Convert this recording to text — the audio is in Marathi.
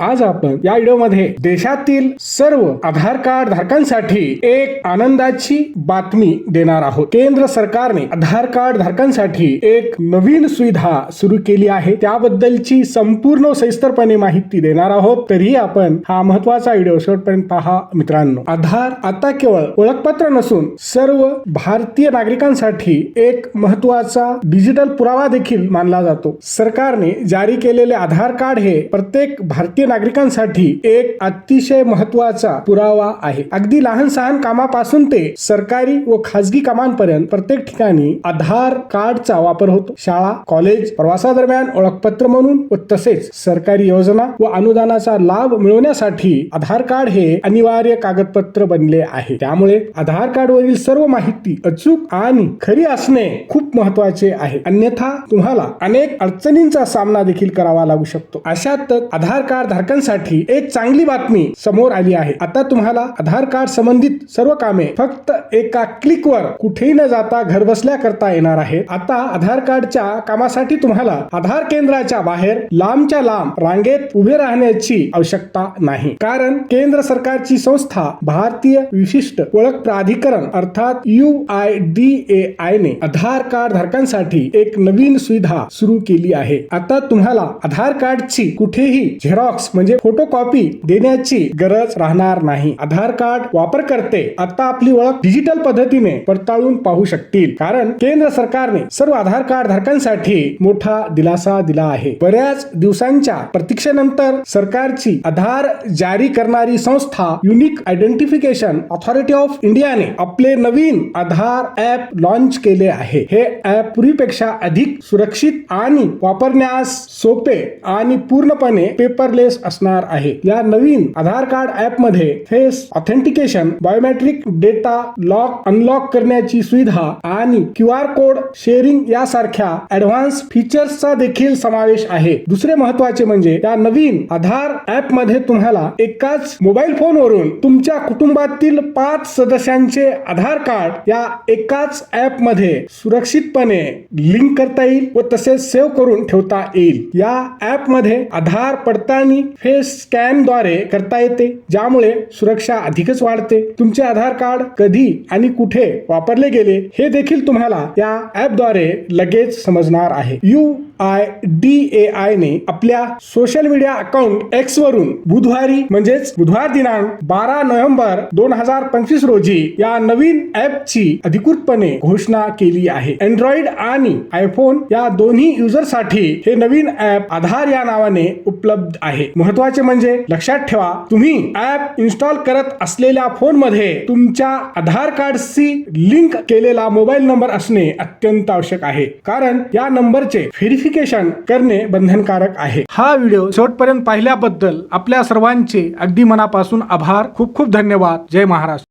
आज आपण या व्हिडिओमध्ये देशातील सर्व आधार कार्ड धारकांसाठी एक आनंदाची बातमी देणार आहोत. केंद्र सरकारने आधार कार्ड धारकांसाठी एक नवीन सुविधा सुरू केली आहे. त्याबद्दलची संपूर्ण सविस्तरपणे माहिती देणार आहोत. तरीही आपण हा महत्त्वाचा व्हिडिओ शेवटपर्यंत पहा मित्रांनो. आधार आता केवळ ओळखपत्र नसून सर्व भारतीय नागरिकांसाठी एक महत्त्वाचा डिजिटल पुरावा देखील मानला जातो. सरकारने जारी केलेले आधार कार्ड हे प्रत्येक भारतीय नागरिकांसाठी एक अतिशय महत्त्वाचा पुरावा आहे. अगदी लहान सहान कामापासून ते सरकारी व खाजगी कामांपर्यंत प्रत्येक ठिकाणी आधार कार्डचा वापर होतो. शाळा कॉलेज प्रवासादरम्यान ओळखपत्र म्हणून व तसेच सरकारी योजना व अनुदानाचा लाभ मिळवण्यासाठी आधार कार्ड हे अनिवार्य कागदपत्र बनले आहे. त्यामुळे आधार कार्ड वरील सर्व माहिती अचूक आणि खरी असणे खूप महत्त्वाचे आहे. अन्यथा तुम्हाला अनेक अडचणींचा सामना देखील करावा लागू शकतो. अशातच आधार कार्ड धारकांसाठी एक चांगली बातमी समोर आली आहे. आता तुम्हाला आधार कार्ड संबंधित सर्व कामे फक्त एका क्लिकवर कुठेही न जाता घर बसल्या करता येणार आहे आता आधार कार्डच्या कामासाठी तुम्हाला आधार केंद्राच्या बाहेर लांबच्या लांब रांगेत उभे राहण्याची आवश्यकता नाही. कारण केंद्र सरकारची संस्था भारतीय विशिष्ट ओळख प्राधिकरण अर्थात U I D A I ने आधार कार्ड धारकांसाठी एक नवीन सुविधा सुरू केली आहे. आता तुम्हाला आधार कार्डची कुठेही झेरॉक्स म्हणजे फोटोकॉपी देण्याची गरज राहणार नाही. आधार कार्ड वापरकर्ते आता आपली ओळख डिजिटल पद्धतीने पडताळून पाहू शकतील. कारण केंद्र सरकारने सर्व आधार कार्ड धारकांसाठी मोठा दिलासा दिला आहे. बऱ्याच दिवसांच्या प्रतीक्षेनंतर सरकारची आधार जारी करणारी संस्था युनिक आयडेंटिफिकेशन ऑथॉरिटी ऑफ इंडियाने आपले नवीन आधार ऍप लॉन्च केले आहे. हे ऍप पूर्वीपेक्षा अधिक सुरक्षित आणि वापरण्यास सोपे आणि पूर्णपणे पेपरलेस असणार आहे. या नवीन Aadhaar card ऍपमध्ये face authentication biometric data lock unlock करण्याची सुविधा आणि क्यू आर कोड शेअरिंग यासारख्या ऍडव्हान्स फीचर्सचा देखील समावेश आहे. दुसरे महत्त्वाचे म्हणजे या नवीन आधार ऍपमध्ये तुम्हाला एकाच मोबाईल फोनवरून तुमच्या कुटुंबातील पाच सदस्यांचे आधार कार्ड या एकाच ऍपमध्ये सुरक्षितपणे लिंक करता येईल व तसेच सेव्ह करून ठेवता येईल. या ऍपमध्ये आधार पडताळणी फेस स्कॅनद्वारे करता येते ज्यामुळे सुरक्षा अधिकच वाढते. तुमचे आधार कार्ड कधी आणि कुठे वापरले गेले हे देखील तुम्हाला या ॲपद्वारे लगेच समजणार आहे. U I D A I ने आपल्या सोशल मीडिया अकाउंट एक्स वरून बुधवारी म्हणजेच बुधवार दिनांक बारा नोव्हेंबर दोन हजार पंचवीस रोजी या नवीन ऍपची अधिकृतपणे घोषणा केली आहे. अँड्रॉइड आणि आयफोन या दोन्ही युजरसाठी हे नवीन ऍप आधार या नावाने उपलब्ध आहे. महत्त्वाचे म्हणजे लक्षात ठेवा तुम्ही ऍप इन्स्टॉल करत असलेल्या फोनमध्ये तुमच्या आधार कार्डशी लिंक केलेला मोबाईल नंबर असणे अत्यंत आवश्यक आहे. कारण या नंबरचे व्हेरिफिकेशन करणे बंधनकारक आहे. हा व्हिडिओ शेवटपर्यंत पाहिल्याबद्दल आपल्या सर्वांचे अगदी मनापासून आभार. खूप खूप धन्यवाद. जय महाराष्ट्र.